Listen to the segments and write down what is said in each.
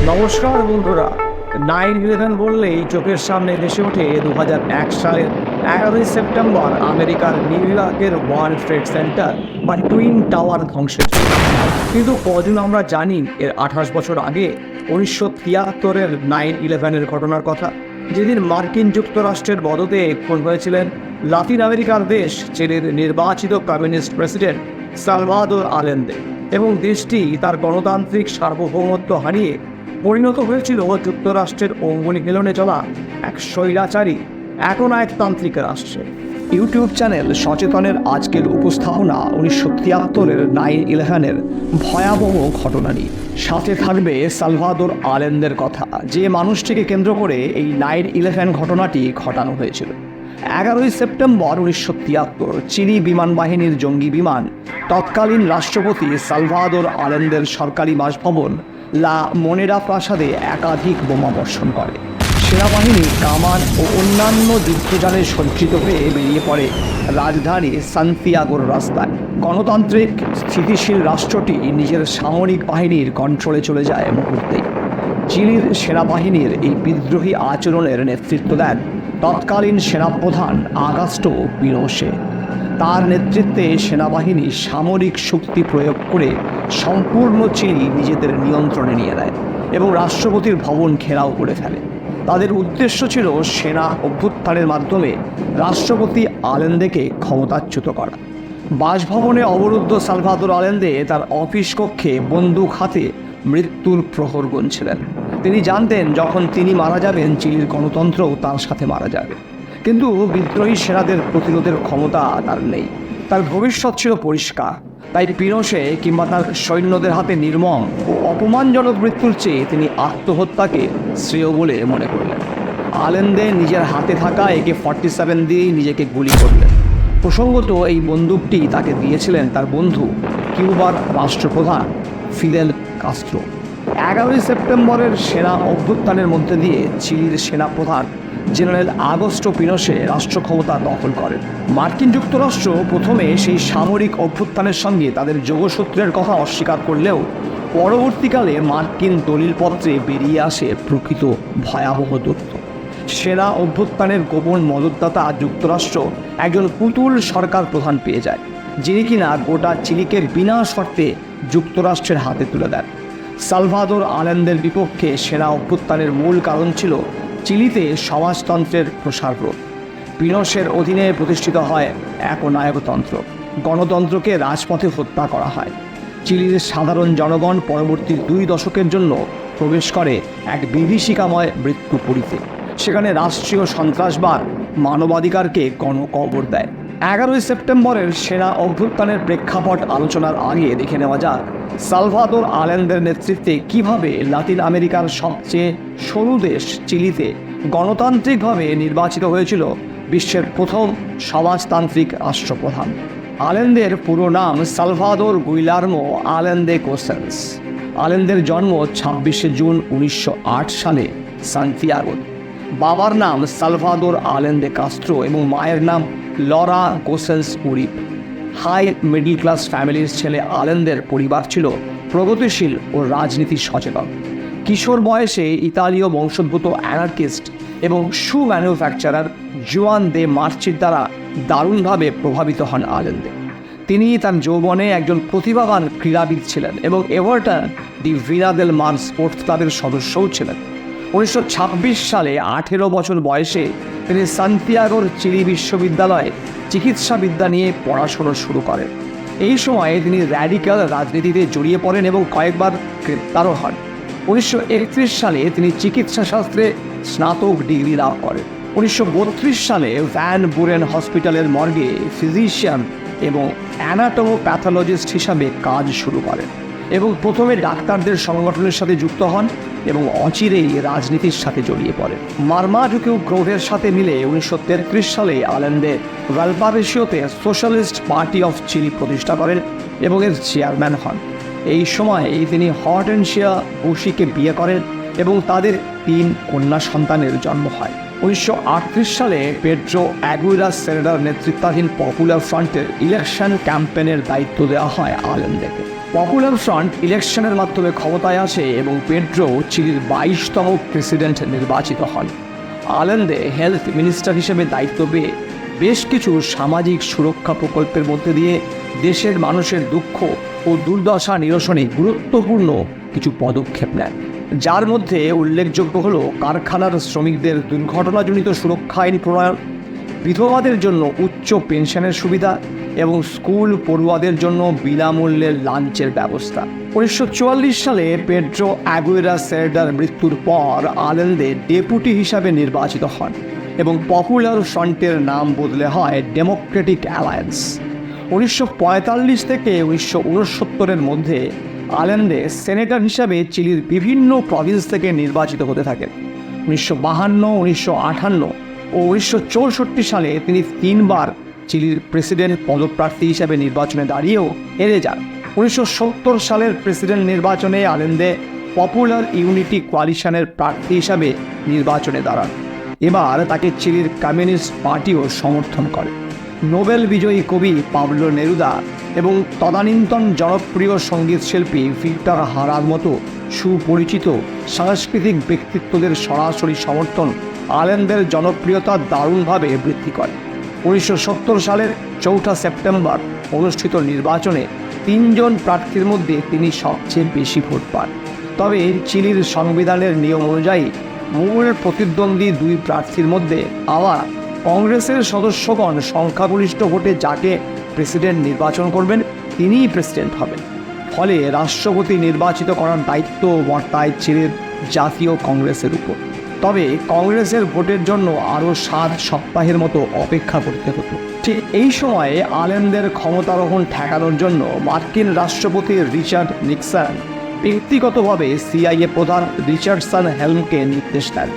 নমস্কার বন্ধুরা। Nine eleven বললেই চোখের সামনে ভেসে ওঠে দু এক সালের এগারোই সেপ্টেম্বর আমেরিকার নিউ ইয়র্কের ওয়ার্ল্ড ট্রেড সেন্টার বা টুইন টাওয়ার ধ্বংসের কিন্তু কদিন আমরা জানি এর আঠাশ বছর আগে উনিশশো তিয়াত্তরের নাইন ইলেভেনের ঘটনার কথা, যেদিন মার্কিন যুক্তরাষ্ট্রের বদতে খুন হয়েছিলেন লাতিন আমেরিকার দেশ চিলির নির্বাচিত কমিউনিস্ট প্রেসিডেন্ট সালভাদোর আলেন্দে। এবং দেশটি তার গণতান্ত্রিক সার্বভৌমত্ব হারিয়ে পরিণত হয়েছিল যুক্তরাষ্ট্রের অঙ্গনি হেলনে চলা এক স্বৈরাচারী, একনায়কতান্ত্রিক রাষ্ট্রে। ইউটিউব চ্যানেল সচেতনের আজকের উপস্থাপনা উনিশশো তিয়াত্তরের নাইন ইলেভেনের ভয়াবহ ঘটনা নিয়ে। সাথে থাকবে সালভাদোর আলেন্দের কথা। যে মানুষটিকে কেন্দ্র করে এই নাইন ইলেভেন ঘটনাটি ঘটানো হয়েছিল। এগারোই সেপ্টেম্বর উনিশশো তিয়াত্তর চিলি বিমান বাহিনীর জঙ্গি বিমান, তৎকালীন রাষ্ট্রপতি সালভাদোর আলেন্দের সরকারি বাসভবন লা মনেরা প্রাসাদে একাধিক বোমা বর্ষণ করে। সেনাবাহিনী, কামান ও অন্যান্য যুদ্ধজালে সজ্জিত হয়ে বেরিয়ে পড়ে রাজধানী সান্তিয়াগোর রাস্তায়। গণতান্ত্রিক স্থিতিশীল রাষ্ট্রটি নিজের সামরিক বাহিনীর কন্ট্রোলে চলে যায় মুহূর্তেই চিলির সেনাবাহিনীর এই বিদ্রোহী আচরণের নেতৃত্ব দেন তৎকালীন সেনাপ্রধান আগাস্টো পিনোশে। তার নেতৃত্বে সেনাবাহিনী সামরিক শক্তি প্রয়োগ করে সম্পূর্ণ চিলি নিজেদের নিয়ন্ত্রণে নিয়ে নেয় এবং রাষ্ট্রপতির ভবন ঘেরাও করে ফেলে। তাদের উদ্দেশ্য ছিল সেনা অভ্যুত্থানের মাধ্যমে রাষ্ট্রপতি আলেন্দেকে ক্ষমতাচ্যুত করা। বাসভবনে অবরুদ্ধ সালভাদোর আলেন্দে তার অফিস কক্ষে বন্দুক হাতে মৃত্যুর প্রহর গুনছিলেন। তিনি জানতেন যখন তিনি মারা যাবেন, চিলির গণতন্ত্রও তার সাথে মারা যাবে। কিন্তু বিদ্রোহী সেনাদের প্রতিরোধের ক্ষমতা তার নেই। তার ভবিষ্যৎ ছিল পরিষ্কার। তাই পিনোসে কিংবা তার সৈন্যদের হাতে নির্মম ও অপমানজনক মৃত্যুর চেয়ে তিনি আত্মহত্যাকে শ্রেয় বলে মনে করলেন। আলেন্দে নিজের হাতে থাকা একে ফর্টি সেভেন দিয়েই নিজেকে গুলি করলেন। প্রসঙ্গত এই বন্দুকটি তাকে দিয়েছিলেন তার বন্ধু, কিউবার রাষ্ট্রপ্রধান ফিদেল কাস্ট্রো। এগারোই সেপ্টেম্বরের সেনা অভ্যুত্থানের মধ্যে দিয়ে চিলির সেনাপ্রধান জেনারেল আগস্টো পিনসে রাষ্ট্র ক্ষমতা দখল করেন। মার্কিন যুক্তরাষ্ট্র প্রথমে সেই সামরিক অভ্যুত্থানের সঙ্গে তাদের যোগসূত্রের কথা অস্বীকার করলেও পরবর্তীকালে মার্কিন দলিলপত্রে বেরিয়ে আসে প্রকৃত ভয়াবহ তথ্য। সেনা অভ্যুত্থানের গোপন মদতদাতা যুক্তরাষ্ট্র একজন পুতুল সরকার প্রধান পেয়ে যায়, যিনি কিনা গোটা চিলিকে বিনা শর্তে যুক্তরাষ্ট্রের হাতে তুলে দেন। সালভাদোর আলেন্দের বিপক্ষে সেনা অভ্যুত্থানের মূল কারণ ছিল চিলিতে সমাজতন্ত্রের প্রসার রোধ পিনসের অধীনে প্রতিষ্ঠিত হয় একনায়কতন্ত্র। গণতন্ত্রকে রাজপথে হত্যা করা হয়। চিলির সাধারণ জনগণ পরবর্তী দুই দশকের জন্য প্রবেশ করে এক বিভীষিকাময় মৃত্যু পুরীতে সেখানে রাষ্ট্রীয় সন্ত্রাসবাদ মানবাধিকারকে গণকবর দেয়। এগারোই সেপ্টেম্বরের সেনা অভ্যুত্থানের প্রেক্ষাপট আলোচনার আগে দেখে নেওয়া যাক। সালভাদোর আলেন্দের নেতৃত্বে কীভাবে লাতিন আমেরিকার সবচেয়ে সরু দেশ চিলিতে গণতান্ত্রিকভাবে নির্বাচিত হয়েছিল বিশ্বের প্রথম সমাজতান্ত্রিক রাষ্ট্রপ্রধান? আলেন্দের পুরো নাম সালভাদোর গুইলার্মো আলেন্দে কোসেন্স। আলেন্দের জন্ম ছাব্বিশে জুন উনিশশো আট সালে সান্তিয়াগো বাবার নাম সালভাদোর আলেন্দে কাস্ট্রো এবং মায়ের নাম লরা গোসেন্স উরিপ হাই মিডল ক্লাস ফ্যামিলির ছেলে আলেন্দের পরিবার ছিল প্রগতিশীল ও রাজনীতি সচেতন। কিশোর বয়সে ইতালীয় বংশোদ্ভূত অ্যানার্কিস্ট এবং শু ম্যানুফ্যাকচারার জুয়ান দে মার্চির দ্বারা দারুণভাবে প্রভাবিত হন আলেন্দে। তিনি তার যৌবনে একজন প্রতিভাবান ক্রীড়াবিদ ছিলেন এবং এভারটন দি ভিনাদেল মান স্পোর্টস ক্লাবের সদস্যও ছিলেন। উনিশশো ছাব্বিশ সালে আঠেরো বছর বয়সে তিনি সান্তিয়াগোর চিলি বিশ্ববিদ্যালয়ে চিকিৎসাবিদ্যা নিয়ে পড়াশোনা শুরু করেন। এই সময়ে তিনি র্যাডিক্যাল রাজনীতিতে জড়িয়ে পড়েন এবং কয়েকবার গ্রেপ্তারও হন। উনিশশো একত্রিশ সালে তিনি চিকিৎসা শাস্ত্রে স্নাতক ডিগ্রি লাভ করেন। উনিশশো বত্রিশ সালে ভ্যান বুরেন হসপিটালের মর্গে ফিজিশিয়ান এবং অ্যানাটোমো প্যাথোলজিস্ট হিসাবে কাজ শুরু করেন এবং প্রথমে ডাক্তারদের সংগঠনের সাথে যুক্ত হন। এবং অচিরেই রাজনীতির সাথে জড়িয়ে পড়েন মার্মাডুকেও গ্রোভের সাথে মিলে উনিশশো তেত্রিশ সালে আলেন্দে ভ্যালপারেশিওতে সোশ্যালিস্ট পার্টি অফ চিলি প্রতিষ্ঠা করেন এবং এর চেয়ারম্যান হন। এই সময়ে তিনি হর্টেনশিয়া বসিকে বিয়ে করেন এবং তাদের তিন কন্যা সন্তানের জন্ম হয়। উনিশশো আটত্রিশ সালে পেড্রো অ্যাগুইরা সেরেডার নেতৃত্বাধীন পপুলার ফ্রন্টের ইলেকশন ক্যাম্পেনের দায়িত্ব দেওয়া হয় আলেন্দেকে পপুলার ফ্রন্ট ইলেকশনের মাধ্যমে ক্ষমতায় আসে এবং পেড্রো চিলির বাইশতম প্রেসিডেন্ট নির্বাচিত হন। আলেন্দে হেলথ মিনিস্টার হিসেবে দায়িত্ব পেয়ে বেশ কিছু সামাজিক সুরক্ষা প্রকল্পের মধ্যে দিয়ে দেশের মানুষের দুঃখ ও দুর্দশা নিরসনে গুরুত্বপূর্ণ কিছু পদক্ষেপ নেন। যার মধ্যে উল্লেখযোগ্য হল কারখানার শ্রমিকদের দুর্ঘটনাজনিত সুরক্ষা আইন প্রণয়ন বিধবাদের জন্য উচ্চ পেনশনের সুবিধা এবং স্কুল পড়ুয়াদের জন্য বিনামূল্যের লাঞ্চের ব্যবস্থা। উনিশশো চুয়াল্লিশ সালে পেড্রো অ্যাগুয়েরা সেরডার মৃত্যুর পর আলেন্দে ডেপুটি হিসাবে নির্বাচিত হন এবং পপুলার ফ্রন্টের নাম বদলে হয় ডেমোক্রেটিক অ্যালায়েন্স। উনিশশো পঁয়তাল্লিশ থেকে উনিশশো মধ্যে আলেন্দে সেনেটর হিসাবে চিলির বিভিন্ন প্রভিন্স থেকে নির্বাচিত হতে থাকেন উনিশশো বাহান্ন, উনিশশো আটান্ন ও উনিশশো চৌষট্টি সালে তিনি তিনবার চিলির প্রেসিডেন্ট পদপ্রার্থী হিসাবে নির্বাচনে দাঁড়িয়েও হেরে যান। উনিশশো সত্তর সালের প্রেসিডেন্ট নির্বাচনে আলেন্দে পপুলার ইউনিটি কোয়ালিশনের প্রার্থী হিসাবে নির্বাচনে দাঁড়ান। এবার তাকে চিলির কমিউনিস্ট পার্টিও সমর্থন করে। নোবেল বিজয়ী কবি পাবলো নেরুদা এবং তদানীন্তন জনপ্রিয় সংগীত শিল্পী ভিক্টর হারার মতো সুপরিচিত সাংস্কৃতিক ব্যক্তিত্বদের সরাসরি সমর্থন আলেনদের জনপ্রিয়তা দারুণভাবে বৃদ্ধি করে। উনিশশো সত্তর সালের চৌঠা সেপ্টেম্বর অনুষ্ঠিত নির্বাচনে তিনজন প্রার্থীর মধ্যে তিনি সবচেয়ে বেশি ভোট পান। তবে চিলির সংবিধানের নিয়ম অনুযায়ী মূল প্রতিদ্বন্দ্বী দুই প্রার্থীর মধ্যে আবার কংগ্রেসের সদস্যগণ সংখ্যাগরিষ্ঠ ভোটে যাকে প্রেসিডেন্ট নির্বাচন করবেন, তিনিই প্রেসিডেন্ট হবেন। ফলে রাষ্ট্রপতি নির্বাচিত করার দায়িত্ব বর্তায় চিলির জাতীয় কংগ্রেসের উপর। তবে কংগ্রেসের ভোটের জন্য আরও সাত সপ্তাহের মতো অপেক্ষা করতে হতো। ঠিক এই সময়ে আলেনদের ক্ষমতারোহণ ঠেকানোর জন্য মার্কিন রাষ্ট্রপতি রিচার্ড নিক্সন ব্যক্তিগতভাবে সিআইএ প্রধান রিচার্ডসন হেলমকে নির্দেশ দেন।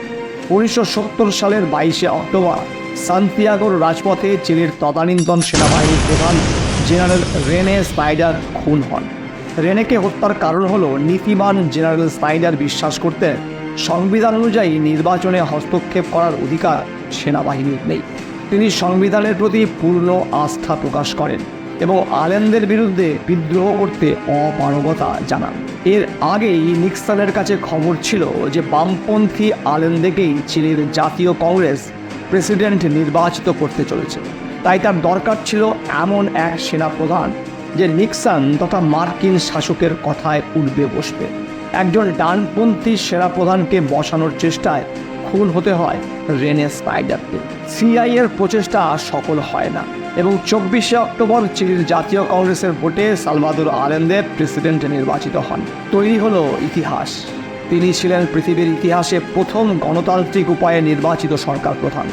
উনিশশো সত্তর সালের বাইশে অক্টোবর সান্তিয়াগোর রাজপথে চিলির তদানীন্তন সেনাবাহিনীর প্রধান জেনারেল রেনে স্পাইডার খুন হন। রেনেকে হত্যার কারণ হল নীতিমান জেনারেল স্পাইডার বিশ্বাস করতে সংবিধান অনুযায়ী নির্বাচনে হস্তক্ষেপ করার অধিকার সেনাবাহিনীর নেই। তিনি সংবিধানের প্রতি পূর্ণ আস্থা প্রকাশ করেন এবং আলেনদের বিরুদ্ধে বিদ্রোহ করতে অপারগতা জানান। এর আগেই নিক্সনের কাছে খবর ছিল যে বামপন্থী আলেনদেকেই চিলির জাতীয় কংগ্রেস প্রেসিডেন্ট নির্বাচিত করতে চলেছে। তাই তার দরকার ছিল এমন এক সেনাপ্রধান যে নিক্সন তথা মার্কিন শাসকের কথায় উঠবে বসবে। একজন ডানপন্থী সেনাপ্রধানকে বসানোর চেষ্টায় খুন হতে হয় রেনে স্পাইডারকে। সিআইয়ের প্রচেষ্টা সফল হয় না এবং চব্বিশে অক্টোবর চিলির জাতীয় কংগ্রেসের ভোটে সালভাদুর আলেন্দে প্রেসিডেন্ট নির্বাচিত হন। তৈরি হলো ইতিহাস। তিনি ছিলেন পৃথিবীর ইতিহাসে প্রথম গণতান্ত্রিক উপায়ে নির্বাচিত সরকার প্রধান,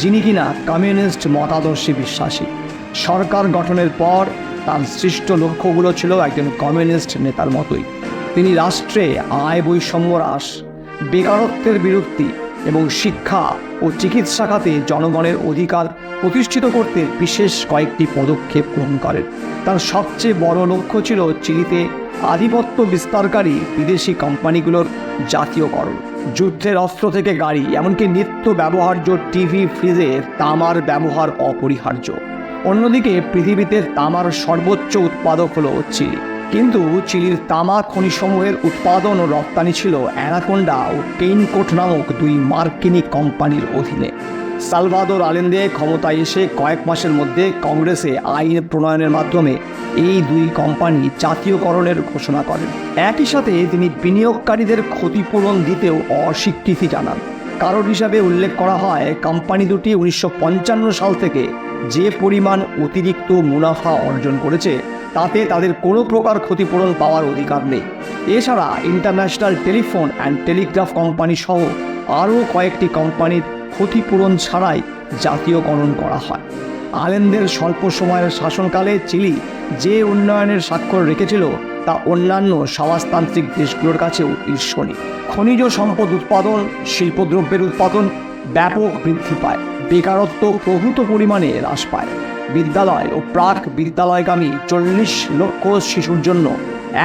যিনি কিনা কমিউনিস্ট মতাদর্শে বিশ্বাসী। সরকার গঠনের পর তার সৃষ্ট লক্ষ্যগুলো ছিল একজন কমিউনিস্ট নেতার মতোই। তিনি রাষ্ট্রে আয় বৈষম্য হ্রাস, বেকারত্বের বিরক্তি এবং শিক্ষা ও চিকিৎসা খাতে জনগণের অধিকার প্রতিষ্ঠিত করতে বিশেষ কয়েকটি পদক্ষেপ গ্রহণ করেন। তার সবচেয়ে বড় লক্ষ্য ছিল চিলিতে আধিপত্য বিস্তারকারী বিদেশি কোম্পানিগুলোর জাতীয়করণ। যুদ্ধের অস্ত্র থেকে গাড়ি, এমনকি নিত্য ব্যবহার্য টিভি, ফ্রিজে তামার ব্যবহার অপরিহার্য। অন্যদিকে পৃথিবীতে তামার সর্বোচ্চ উৎপাদক হলো চিলি। কিন্তু চিলির তামা খনিসমূহের উৎপাদন ও রপ্তানি ছিল অ্যানাকোন্ডা ও কেইনকোট নামক দুই মার্কিনী কোম্পানির অধীনে। সালভাদোর আলেন্দে ক্ষমতায় এসে কয়েক মাসের মধ্যে কংগ্রেসে আইন প্রণয়নের মাধ্যমে এই দুই কোম্পানি জাতীয়করণের ঘোষণা করেন। একই সাথে তিনি বিনিয়োগকারীদের ক্ষতিপূরণ দিতেও অস্বীকৃতি জানান। কারণ হিসাবে উল্লেখ করা হয়, কোম্পানি দুটি উনিশশো পঞ্চান্ন সাল থেকে যে পরিমাণ অতিরিক্ত মুনাফা অর্জন করেছে, তাতে তাদের কোনো প্রকার ক্ষতিপূরণ পাওয়ার অধিকার নেই। এছাড়া International Telephone and Telegraph company সহ আরও কয়েকটি কোম্পানির ক্ষতিপূরণ ছাড়াই জাতীয়করণ করা হয়। আলেনদের স্বল্প সময়ের শাসনকালে চিলি যে উন্নয়নের স্বাক্ষর রেখেছিল, তা অন্যান্য সমাজতান্ত্রিক দেশগুলোর কাছেও ঈর্ষণীয়। খনিজ সম্পদ উৎপাদন, শিল্পদ্রব্যের উৎপাদন ব্যাপক বৃদ্ধি পায়, বেকারত্ব প্রভূত পরিমাণে হ্রাস পায়। বিদ্যালয় ও প্রাক বিদ্যালয়গামী চল্লিশ লক্ষ শিশুর জন্য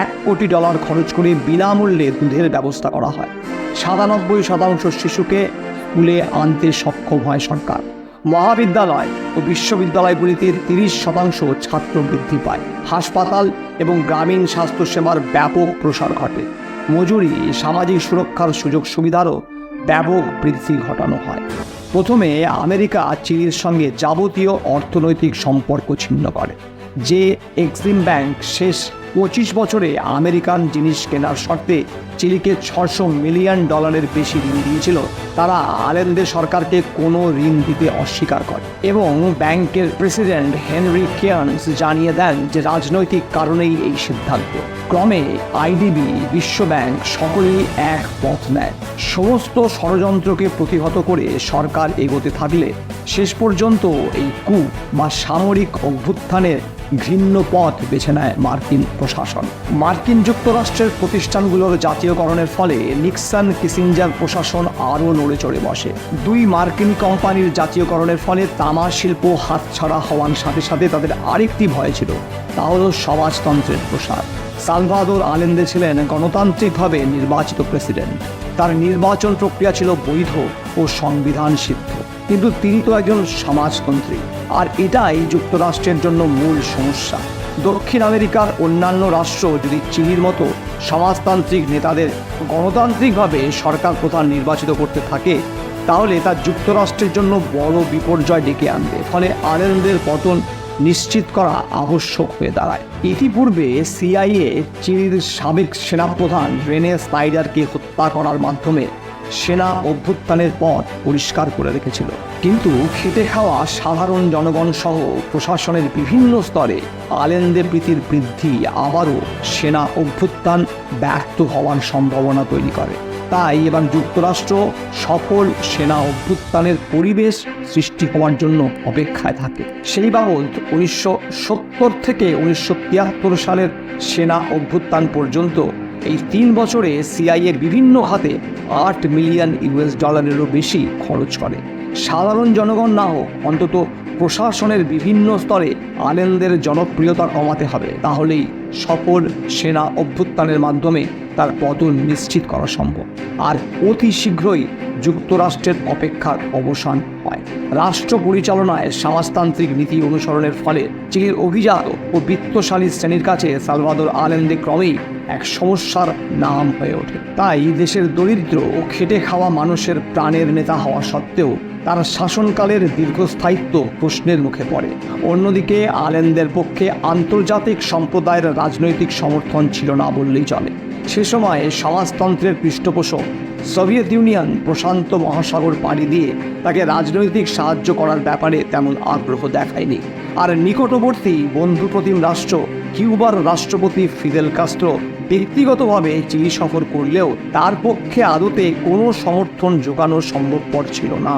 এক কোটি ডলার খরচ করে বিনামূল্যে দুধের ব্যবস্থা করা হয়। সাতানব্বই শতাংশ শিশুকে স্কুলে আনতে সক্ষম হয় সরকার। মহাবিদ্যালয় ও বিশ্ববিদ্যালয়গুলিতে তিরিশ শতাংশ ছাত্র বৃদ্ধি পায়। হাসপাতাল এবং গ্রামীণ স্বাস্থ্যসেবার ব্যাপক প্রসার ঘটে। মজুরি, সামাজিক সুরক্ষার সুযোগ সুবিধারও ব্যাপক বৃদ্ধি ঘটানো হয়। প্রথমে আমেরিকা চিলির সঙ্গে যাবতীয় অর্থনৈতিক সম্পর্ক ছিন্ন করে। যে এক্সিম ব্যাংক শেষ পঁচিশ বছরে আমেরিকান জিনিস কেনার শর্তে চিলিকে ছশো মিলিয়ন ডলারের বেশি ঋণ দিয়েছিল, তারা আলেনদের সরকারকে কোনো ঋণ দিতে অস্বীকার করে। এবং ব্যাংকের প্রেসিডেন্ট হেনরি কেয়ার্নস জানিয়ে দেন যে রাজনৈতিক কারণেই এই সিদ্ধান্ত। ক্রমে আইডিবি, বিশ্বব্যাংক সকলেই এক পথ নেয়। সমস্ত ষড়যন্ত্রকে প্রতিহত করে সরকার এগোতে থাকলে শেষ পর্যন্ত এই কু বা সামরিক অভ্যুত্থানের ঘৃণ্য পথ বেছে নেয় মার্কিন প্রশাসন। মার্কিন যুক্তরাষ্ট্রের প্রতিষ্ঠানগুলোর জাতীয়করণের ফলে নিক্সন কিসিঞ্জার প্রশাসন আরও নড়ে চড়ে বসে। দুই মার্কিন কোম্পানির জাতীয়করণের ফলে তামা শিল্প হাতছাড়া হওয়ার সাথে সাথে তাদের আরেকটি ভয় ছিল, তা হল সমাজতন্ত্রের প্রসার। সালভাদোর আলেন্দে ছিলেন গণতান্ত্রিকভাবে নির্বাচিত প্রেসিডেন্ট। তার নির্বাচন প্রক্রিয়া ছিল বৈধ ও সংবিধান সিদ্ধ কিন্তু তিনি তো একজন সমাজতন্ত্রী। আর এটাই যুক্তরাষ্ট্রের জন্য মূল সমস্যা। দক্ষিণ আমেরিকার অন্যান্য রাষ্ট্র যদি চিলির মতো সমাজতান্ত্রিক নেতাদের গণতান্ত্রিকভাবে সরকার প্রধান নির্বাচিত করতে থাকে, তাহলে তা যুক্তরাষ্ট্রের জন্য বড় বিপর্যয় ডেকে আনবে। ফলে আলেনদের পতন নিশ্চিত করা আবশ্যক হয়ে দাঁড়ায়। ইতিপূর্বে সিআইএ চিলির সাবেক সেনাপ্রধান রেনে স্পাইডারকে হত্যা করার মাধ্যমে সেনা অভ্যুত্থানের পথ পরিষ্কার করে রেখেছিল। কিন্তু খেটে খাওয়া সাধারণ জনগণ সহ প্রশাসনের বিভিন্ন স্তরে আলেনদের প্রীতির বৃদ্ধি আবারও সেনা অভ্যুত্থান ব্যর্থ হওয়ার সম্ভাবনা তৈরি করে। তাই এবার যুক্তরাষ্ট্র সফল সেনা অভ্যুত্থানের পরিবেশ সৃষ্টি হওয়ার জন্য অপেক্ষায় থাকে। সেই বাবদ উনিশশো সত্তর থেকে উনিশশো তিয়াত্তর সালের সেনা অভ্যুত্থান পর্যন্ত এই তিন বছরে সিআইয়ের বিভিন্ন খাতে আট মিলিয়ন ইউএস ডলারেরও বেশি খরচ করে। সাধারণ জনগণ না হোক, অন্তত প্রশাসনের বিভিন্ন স্তরে আলেনদের জনপ্রিয়তা কমাতে হবে। তাহলেই সফল সেনা অভ্যুত্থানের মাধ্যমে তার পতন নিশ্চিত করা সম্ভব। আর অতি শীঘ্রই যুক্তরাষ্ট্রের অপেক্ষার অবসান হয়। রাষ্ট্র পরিচালনায় সমাজতান্ত্রিক নীতি অনুসরণের ফলে চিলির অভিজাত ও বিত্তশালী শ্রেণির কাছে সালভাদর আলেন্দে ক্রমেই এক সমস্যার নাম হয়ে ওঠে। তাই দেশের দরিদ্র ও খেটে খাওয়া মানুষের প্রাণের নেতা হওয়া সত্ত্বেও তার শাসনকালের দীর্ঘস্থায়িত্ব প্রশ্নের মুখে পড়ে। অন্যদিকে আলেনদের পক্ষে আন্তর্জাতিক সম্প্রদায়ের রাজনৈতিক সমর্থন ছিল না বললেই চলে। সে সময় সমাজতন্ত্রের পৃষ্ঠপোষক সোভিয়েত ইউনিয়ন প্রশান্ত মহাসাগর পাড়ি দিয়ে তাকে রাজনৈতিক সাহায্য করার ব্যাপারে তেমন আগ্রহ দেখায়নি। আর নিকটবর্তী বন্ধুপ্রতিম রাষ্ট্র কিউবার রাষ্ট্রপতি ফিদেল কাস্ট্রো ব্যক্তিগতভাবে চিলি সফর করলেও তার পক্ষে আদতে কোনো সমর্থন জোগানো সম্ভবপর ছিল না।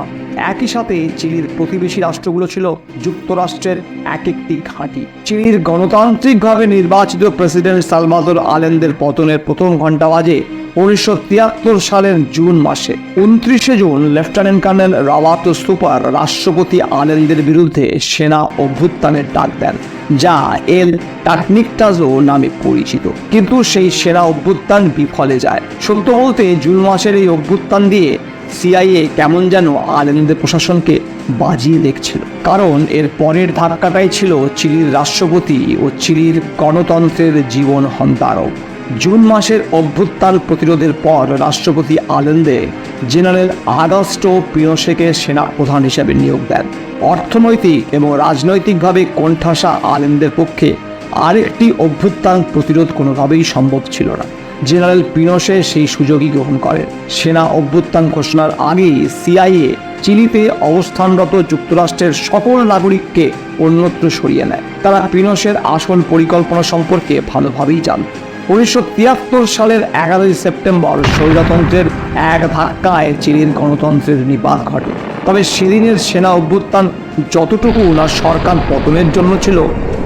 একই সাথে চিলির প্রতিবেশী রাষ্ট্রগুলো ছিল যুক্তরাষ্ট্রের এক একটি ঘাঁটি। চিলির গণতান্ত্রিকভাবে নির্বাচিত প্রেসিডেন্ট সালমাদুর আলেন্দের পতনের প্রথম ঘণ্টা বাজে উনিশশো তিয়াত্তর সালের জুন মাসে উনত্রিশে জুন লেফটেন্যান্ট কর্নেল রাওয়াত সুপার রাষ্ট্রপতি আলেনদের বিরুদ্ধে সেনা অভ্যুত্থানের ডাক দেন, যা এল টাকনিকটাজো নামে পরিচিত। কিন্তু সেই সেনা অভ্যুত্থান বিফলে যায়। সত্য বলতে জুন মাসের এই অভ্যুত্থান দিয়ে সিআইএ কেমন যেন আলেনদের প্রশাসনকে বাজিয়ে দেখছিল। কারণ এর পরের ধাক্কাটাই ছিল চিলির রাষ্ট্রপতি ও চিলির গণতন্ত্রের জীবন হন্তারক। জুন মাসের অভ্যুত্থান প্রতিরোধের পর রাষ্ট্রপতি আলেন্দে জেনারেল আগস্টো পিনোশেকে সেনা প্রধান হিসেবে নিয়োগ দেন। অর্থনৈতিক এবং রাজনৈতিকভাবে কোণঠাসা আলেনদের পক্ষে আরেকটি অভ্যুত্থান প্রতিরোধ কোনোভাবেই সম্ভব ছিল না। জেনারেল পিনোশে সেই সুযোগই গ্রহণ করেন। সেনা অভ্যুত্থান ঘোষণার আগেই সিআইএ চিলিতে অবস্থানরত যুক্তরাষ্ট্রের সকল নাগরিককে অন্যত্র সরিয়ে নেয়। তারা পিনোশের আসল পরিকল্পনা সম্পর্কে ভালোভাবেই জানত উনিশশো তিয়াত্তর সালের এগারোই সেপ্টেম্বর স্বৈরতন্ত্রের এক ধাক্কায় চিলির গণতন্ত্রের নিপাত ঘটে। তবে সেদিনের সেনা অভ্যুত্থান যতটুকু না সরকার পতনের জন্য ছিল,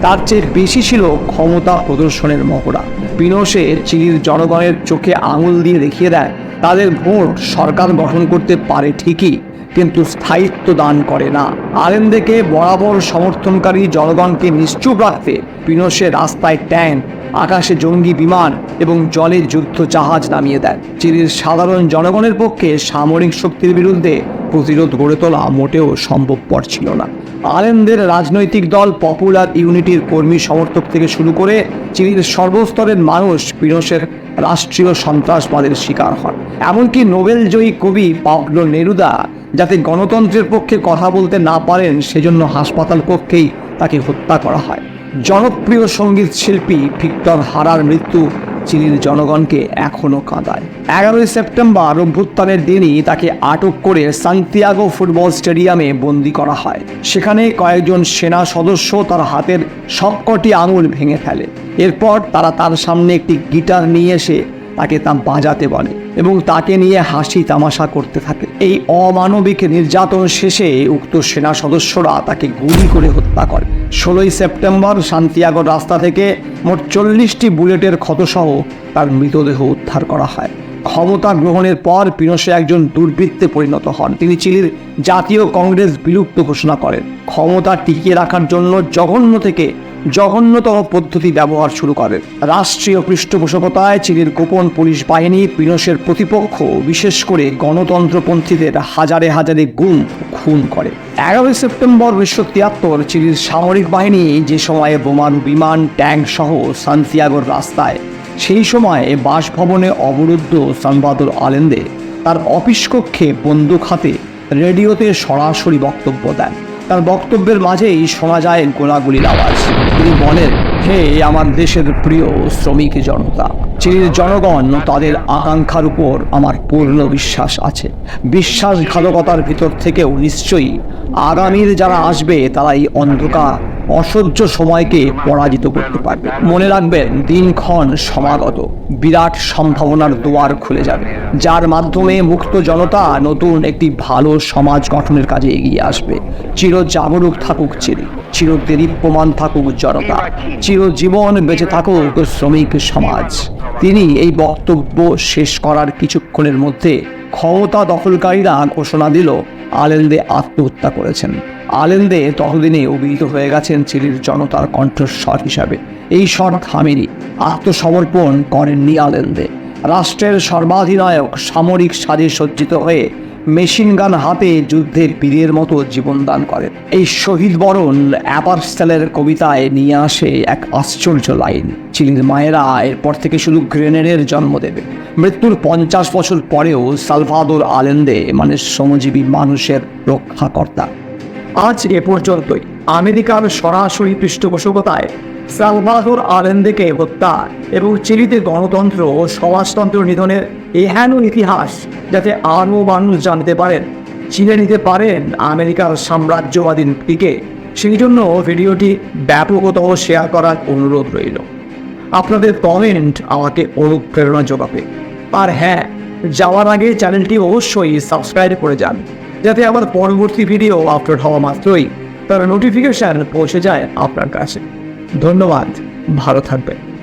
তার চেয়ে বেশি ছিল ক্ষমতা প্রদর্শনের মহড়া। পিনোশে চিলির জনগণের চোখে আঙুল দিয়ে দেখিয়ে দেয়, তাদের ভোট সরকার গঠন করতে পারে ঠিকই। কিন্তু স্থায়িত্ব দান করে না। আলেনদেকে বরাবর সমর্থনকারী জনগণকে নিশ্চুপ রাখতে পিনোশে রাস্তায় ট্যাঙ্ক, আকাশে জঙ্গি বিমান এবং জলে যুদ্ধ জাহাজ নামিয়ে দেন চিলির সাধারণ জনগণের পক্ষে সামরিক শক্তির বিরুদ্ধে প্রতিরোধ গড়ে তোলা মোটেও সম্ভবপর ছিল না। আলেনদের রাজনৈতিক দল পপুলার ইউনিটির কর্মী সমর্থক থেকে শুরু করে চিলির সর্বস্তরের মানুষ পিরোসের রাষ্ট্রীয় সন্ত্রাসবাদের শিকার হন। এমনকি নোবেলজয়ী কবি পাবলো নেরুদা যাতে গণতন্ত্রের পক্ষে কথা বলতে না পারেন, সেজন্য হাসপাতাল কক্ষেই তাকে হত্যা করা হয়। জনপ্রিয় সংগীত শিল্পী ভিক্টর হারার মৃত্যু চিলির জনগণকে এখনও কাঁদায়। এগারোই সেপ্টেম্বর অভ্যুত্থানের দিনই তাকে আটক করে সান্তিয়াগো ফুটবল স্টেডিয়ামে বন্দি করা হয়। সেখানে কয়েকজন সেনা সদস্য তার হাতের সবকটি আঙুল ভেঙে ফেলে। এরপর তারা তার সামনে একটি গিটার নিয়ে এসে তাকে তা বাজাতে বলে এবং তাকে নিয়ে হাসি তামাশা করতে থাকে। এই অমানবিক নির্যাতন শেষে উক্ত সেনা সদস্যরা তাকে গুলি করে হত্যা করে। ষোলোই সেপ্টেম্বর শান্তিয়াগর রাস্তা থেকে মোট চল্লিশটি বুলেটের ক্ষতসহ তার মৃতদেহ উদ্ধার করা হয়। ক্ষমতা গ্রহণের পর পিনোসে একজন দুর্বৃত্তে পরিণত হন। তিনি চিলির জাতীয় কংগ্রেস বিলুপ্ত ঘোষণা করেন। ক্ষমতা টিকিয়ে রাখার জন্য জঘন্য থেকে জঘন্যতম পদ্ধতি ব্যবহার শুরু করেন। রাষ্ট্রীয় পৃষ্ঠপোষকতায় চিলির গোপন পুলিশ বাহিনী পিনসের প্রতিপক্ষ, বিশেষ করে গণতন্ত্রপন্থীদের হাজারে হাজারে গুম খুন করে। এগারোই সেপ্টেম্বর উনিশশো তিয়াত্তর চিলির সামরিক বাহিনী যে সময়ে বোমারু বিমান, ট্যাঙ্ক সহ সান্তিয়াগোর রাস্তায় সেই সময়ে বাসভবনে অবরুদ্ধ সানবাদর আলেন্দে তার অফিস কক্ষে বন্দুক হাতে রেডিওতে সরাসরি বক্তব্য দেন। তার বক্তব্যের মাঝেই শোনা যায় গোলাগুলির আওয়াজ। তিনি বলেন, হে আমার দেশের প্রিয় শ্রমিক জনতা চিলির জনগণ তাদের আকাঙ্ক্ষার উপর আমার পূর্ণ বিশ্বাস আছে। বিশ্বাসঘাতকতার ভিতর থেকেও নিশ্চয়ই আগামীর যারা আসবে তারা এই অন্ধকার অসহ্য সময়কে পরাজিত করতে পারবে। মনে রাখবেন, দিনক্ষণ সমাগত, বিরাট সম্ভাবনার দুয়ার খুলে যাবে, যার মাধ্যমে মুক্ত জনতা নতুন একটি ভালো সমাজ গঠনের কাজে এগিয়ে আসবে। চির জাগরুক থাকুক চিরি চির দেদীপ্যমান থাকুক জনতা, চিরজীবন বেঁচে থাকুক শ্রমিক সমাজ। তিনি এই বক্তব্য শেষ করার কিছুক্ষণের মধ্যে ক্ষমতা দখলকারীরা ঘোষণা দিল আলেন্দে আত্মহত্যা করেছেন। আলেন্দে ততদিনে অভিহিত হয়ে গেছেন চিলির জনতার কণ্ঠস্বর হিসাবে। এই স্বর থামেনি, আত্মসমর্পণ করেননি আলেন্দে। রাষ্ট্রের সর্বাধিনায়ক সামরিক সাজে সজ্জিত হয়ে মেশিন গান হাতে যুদ্ধে বীরের মতো জীবনদান করেন। এই শহীদ বরণ অ্যাপারস্টেলের কবিতায় নিয়ে আসে এক আশ্চর্য লাইন। চিলির মায়েরা এরপর থেকে শুধু গ্রেনেডের জন্ম দেবে। মৃত্যুর পঞ্চাশ বছর পরেও সালভাদোর আলেন্দে মানে শ্রমজীবী মানুষের রক্ষাকর্তা। আজ এ পর্যন্তই। আমেরিকার সরাসরি পৃষ্ঠপোষকতায় সালভাদোর আলেন্দেকে হত্যা এবং চিলিতে গণতন্ত্র ও সমাজতন্ত্র নিধনের এহেন ইতিহাস যাতে আরও মানুষ জানতে পারেন, চিনে নিতে পারেন আমেরিকার সাম্রাজ্যবাদী নীতিকে সেই জন্য ভিডিওটি ব্যাপকতম শেয়ার করার অনুরোধ রইল। আপনাদের কমেন্ট আমাকে অনুপ্রেরণা যোগাবে। আর হ্যাঁ যাওয়ার আগে চ্যানেলটি অবশ্যই সাবস্ক্রাইব করে যান। যাতে আমার পরবর্তী ভিডিও আপলোড হওয়া মাত্রই তার নোটিফিকেশান পৌঁছে যায় আপনার কাছে। ধন্যবাদ, ভালো থাকবেন।